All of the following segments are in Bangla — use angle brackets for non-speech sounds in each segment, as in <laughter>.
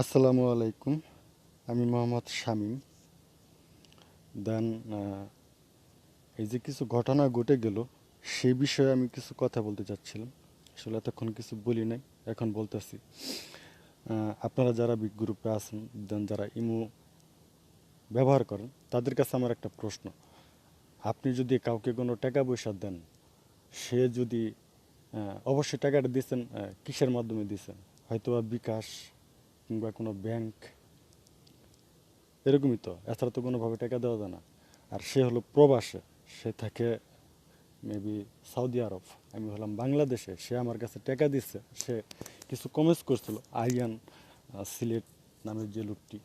আসসালামু আলাইকুম। আমি মোহাম্মদ শামীম। দেন এই যে কিছু ঘটনা ঘটে গেল সেই বিষয়ে আমি কিছু কথা বলতে চাচ্ছিলাম। আসলে এতক্ষণ কিছু বলি নাই এখন বলতেছি। আপনারা যারা বিগ গ্রুপে আছেন দেন যারা ইমো ব্যবহার করেন তাদের কাছে আমার একটা প্রশ্ন। আপনি যদি কাউকে কোনো টাকা পয়সা দেন সে যদি অবশ্যই টাকাটা দিচ্ছেন আহ, কিসের মাধ্যমে দিচ্ছেন হয়তো বিকাশ কিংবা কোনো ব্যাংক, এরকমই তো। এছাড়া তো কোনোভাবে টাকা দেওয়া যায় না। আর সে হলো প্রবাসে, সে থাকে মেবি সৌদি আরব আমি হলাম বাংলাদেশে, সে আমার কাছে টাকা দিচ্ছে সে কিছু কমেন্টস করছিল আইয়ান সিলেট নামের যে লোকটি,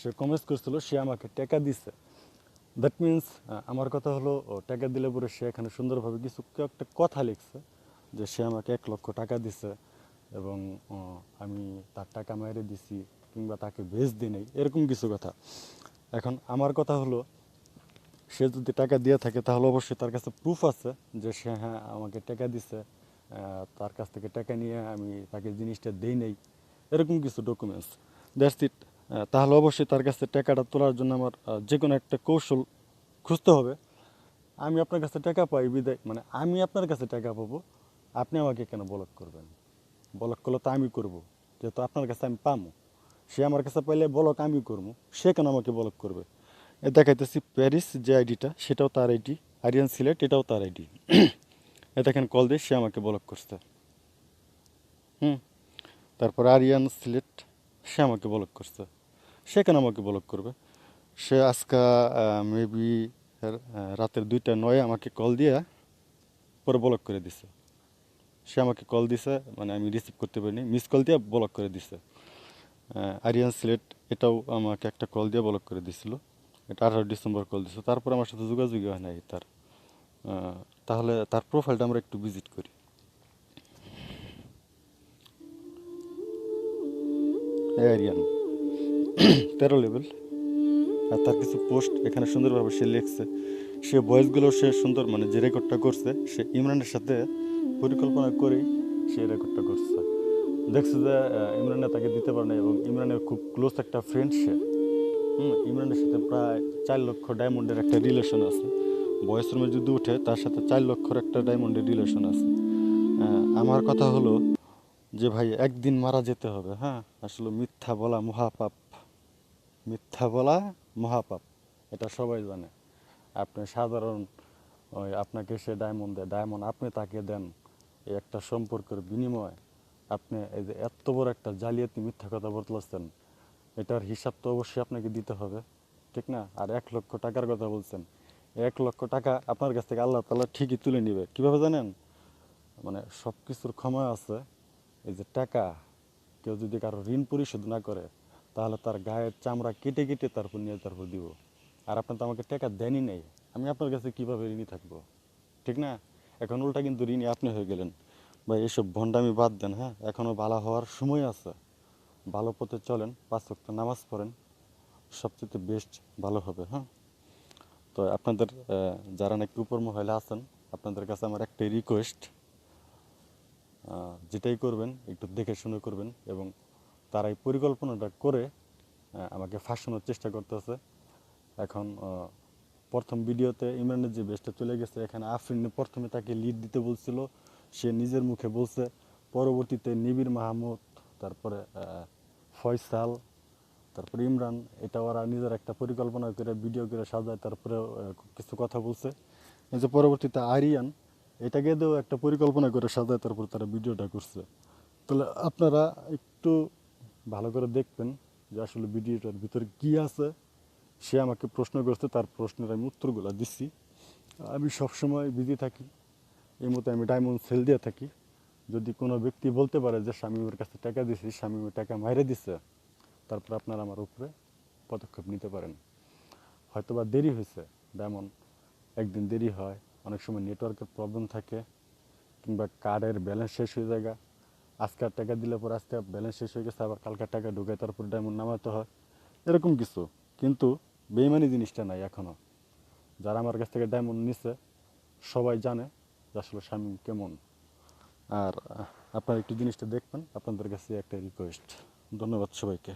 সে কমেন্টস করছিল, সে আমাকে টাকা দিচ্ছে দ্যাট মিন্স আমার কথা হলো টাকা দিলে পরে সে এখানে সুন্দরভাবে কিছু একটা কথা লিখছে, যে সে আমাকে এক লক্ষ টাকা দিছে। এবং আমি তার টাকা মেরে দিছি কিংবা তাকে বেচ দিই নাই এরকম কিছু কথা। এখন আমার কথা হলো, সে যদি টাকা দিয়ে থাকে, তাহলে অবশ্যই তার কাছে প্রুফ আছে যে সে হ্যাঁ আমাকে টাকা দিছে তার কাছ থেকে টাকা নিয়ে আমি তাকে জিনিসটা দেই নাই, এরকম কিছু ডকুমেন্টস দ্যাটস ইট তাহলে অবশ্যই তার কাছে টাকাটা তোলার জন্য আমার যে কোনো একটা কৌশল খুঁজতে হবে। আমি আপনার কাছে টাকা পাই, বিদায়। মানে আমি আপনার কাছে টাকা পাবো, আপনি আমাকে কেন বলক করবেন? বলক করলে, তো আমি করব। যেহেতু আপনার কাছে আমি পামো। সে আমার কাছে পাইলে বলক আমি করব। সে কেন আমাকে বলক করবে? এ দেখাইতেছি প্যারিস যে আইডিটা, সেটাও তার আইডি। আরিয়ান সিলেট, এটাও তার আইডি। এ দেখেন কল দিয়ে সে আমাকে বলক করছে। হুম? তারপর আরিয়ান সিলেট, সে আমাকে বলক করছে। সে কেন আমাকে বলক করবে? সে আজকা মেবি রাতের দুইটা নয় আমাকে কল দিয়ে পরে ব্লক করে দিছে। সে আমাকে কল দিছে মানে আমি রিসিভ করতে পারিনি। মিস কল দিয়ে ব্লক করে দিছে। আরিয়ান সিলেট এটাও আমাকে একটা কল দিয়ে ব্লক করে দিছিল। এটা আঠারো ডিসেম্বর কল দিছে। তারপর আমার সাথে যোগাযোগই হয় নাই তার। তাহলে তার প্রোফাইলটা আমরা একটু ভিজিট করি। আরিয়ান <clears throat> তেরো লেভেল আর তার কিছু পোস্ট এখানে সুন্দরভাবে সে লিখছে। সে ভয়েসগুলো সে সুন্দর মানে যে রেকর্ডটা করছে, সে ইমরানের সাথে পরিকল্পনা করেই সে রেকর্ডটা করছে। দেখছে যে ইমরানে তাকে দিতে পারে না এবং ইমরানের খুব ক্লোজ একটা ফ্রেন্ড সে। ইমরানের সাথে প্রায় চার লক্ষ ডায়মন্ডের একটা রিলেশন আছে। বয়স রুমে যদি উঠে, তার সাথে চার লক্ষর একটা ডায়মন্ডের রিলেশন আছে। আমার কথা হলো যে ভাই, একদিন মারা যেতে হবে হ্যাঁ? আসলে মিথ্যা বলা মহাপাপ। মিথ্যা বলা মহাপাপ। এটা সবাই জানে। আপনি সাধারণ ওই আপনাকে সে ডায়মন্ড দেয়। ডায়মন্ড আপনি তাকে দেন এই একটা সম্পর্কের বিনিময়। আপনি এই যে এত বড় একটা জালিয়াতি মিথ্যা কথা বলতেছেন, এটার হিসাব তো অবশ্যই আপনাকে দিতে হবে, ঠিক না? আর এক লক্ষ টাকার কথা বলছেন। এক লক্ষ টাকা আপনার কাছ থেকে আল্লাহ তালা ঠিকই তুলে নেবে। কীভাবে জানেন? মানে সব কিছুর ক্ষমা আছে। এই যে টাকা, কেউ যদি কারও ঋণ পরিশোধ না করে, তাহলে তার গায়ের চামড়া কেটে কেটে তারপর নিয়ে তারপর দিব। আর আপনি তো আমাকে টাকা দেনই নেই। আমি আপনার কাছে কীভাবে ঋণী থাকব? ঠিক না? এখন উল্টা কিন্তু ঋণী আপনি হয়ে গেলেন। ভাই, এসব ভণ্ডামি বাদ দেন হ্যাঁ? এখনও ভালো হওয়ার সময় আছে। ভালো পথে চলেন, পাঁচ ওয়াক্ত নামাজ পড়েন। সবচেয়ে বেস্ট ভালো হবে হ্যাঁ? তো আপনাদের যারা নাকি উপর মহিলা আছেন, আপনাদের কাছে আমার একটাই রিকোয়েস্ট যেটাই করবেন, একটু দেখে শুনে করবেন এবং তারা এই পরিকল্পনাটা করে আমাকে ফাঁসানোর চেষ্টা করতেছে। এখন প্রথম ভিডিওতে ইমরানের যে বেস্টটা চলে গেছে, এখানে আফরিন প্রথমে তাকে লিড দিতে বলছিল, সে নিজের মুখে বলছে, পরবর্তীতে নিবির মাহমুদ, তারপরে ফয়সাল, তারপরে ইমরান, এটা ওরা নিজের একটা পরিকল্পনা করে ভিডিও করে সাজায়, তারপরে কিছু কথা বলছে। যে পরবর্তীতে আরিয়ান এটাকে দিয়েও একটা পরিকল্পনা করে সাজায়, তারপর তারা ভিডিওটা করছে। তাহলে আপনারা একটু ভালো করে দেখবেন যে আসলে ভিডিওটার ভিতরে কী আছে। সে আমাকে প্রশ্ন করছে, তার প্রশ্নের আমি উত্তরগুলো দিচ্ছি। আমি সবসময় বিজি থাকি, এই মতো আমি ডায়মন্ড সেল দিয়ে থাকি। যদি কোনো ব্যক্তি বলতে পারে যে স্বামীমের কাছে টাকা দিছি স্বামীমের টাকা মাইরে দিছে, তারপর আপনারা আমার উপরে পদক্ষেপ নিতে পারেন। হয়তো বা দেরি হয়েছে যেমন একদিন দেরি হয়, অনেক সময় নেটওয়ার্কের প্রবলেম থাকে, কিংবা কার্ডের ব্যালেন্স শেষ হয়ে যায় আজকের টাকা দিলে পর আজকে ব্যালেন্স শেষ হয়ে গেছে, আবার কালকার টাকা ঢুকে তারপর ডায়মন্ড নামাতে হয়, এরকম কিছু। কিন্তু বেইমানি জিনিসটা নাই এখনও যারা আমার কাছ থেকে ডায়মন্ড নিছে, সবাই জানে যে আসলে স্বামী কেমন। আর আপনারা একটু জিনিসটা দেখবেন, আপনাদের কাছে একটা রিকোয়েস্ট ধন্যবাদ সবাইকে।